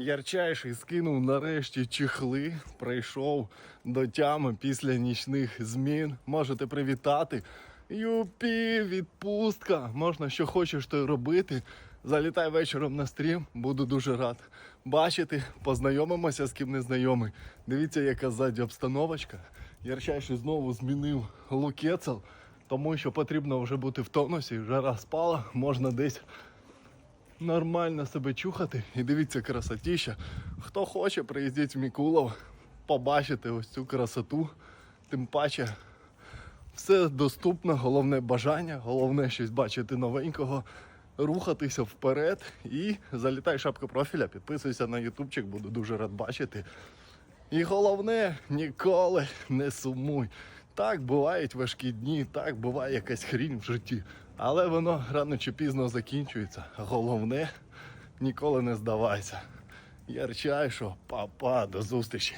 Ярчайший скинув нарешті чехли, прийшов до тями після нічних змін. Можете привітати. Юпі, відпустка. Можна що хочеш, то робити. Залітай вечором на стрім, буду дуже рад бачити. Познайомимося з ким не знайомий. Дивіться, яка ззаді обстановочка. Ярчайший знову змінив лукецел, тому що потрібно вже бути в тонусі. Жара спала, можна десь нормально себе чухати. І дивіться красотіща. Хто хоче, приїздіть в Мікулов, побачити ось цю красоту. Тим паче все доступно, головне бажання, головне щось бачити новенького, рухатися вперед і залітай шапка профіля, підписуйся на ютубчик, буду дуже рад бачити. І головне, ніколи не сумуй. Так бувають важкі дні, так буває якась хрінь в житті, але воно рано чи пізно закінчується. Головне, ніколи не здавайся. Ярчай, що папа, до зустрічі.